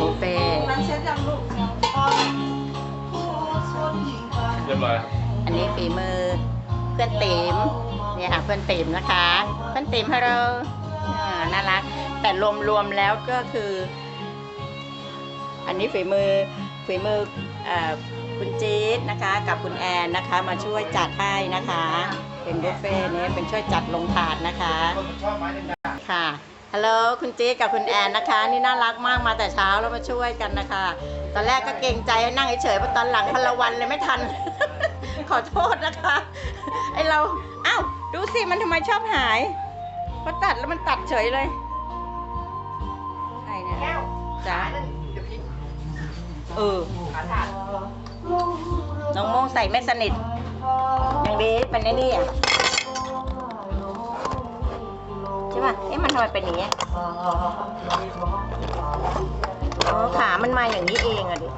บุฟเฟ่ต์นั้นเช็ดยังลูกเรียบร้อยครับอันนี้ฝีมือเพื่อนติ๋มเนี่ยค่ะเพื่อนติ๋มนะคะ เพื่อนติ๋มฮัลโหลอ่าน่ารัก แต่รวมๆแล้วก็คือ อันนี้ฝีมือฝีมือเอ่อคุณจี๊ดนะคะ กับคุณแอนนะคะ มาช่วยจัดให้นะคะ เป็นบุฟเฟ่ต์นี้เป็นช่วยจัดลงถาดนะคะค่ะ ฮัลโหลคุณจี๊ดกับคุณแอนนะคะ นี่น่ารักมากมาแต่เช้าแล้วมาช่วยกันนะคะ ตอนแรกก็เกรงใจให้นั่งเฉยๆพราะตอนหลังพลวันเลยไม่ทัน ขอโทษนะคะไอเราอ้าวดูสิมันทำไมชอบหายพอตัดแล้วมันตัดเฉยเลยใครเนี่ยจ้าเออน้องโมงใส่ไม่สนิทอย่างดีเป็นไอ้นี่อะ ช่ป่ะ เอ๊ะมันทำไมเป็นอย่างเงี้อ๋อขามันมาอย่างนี้เองอะดิ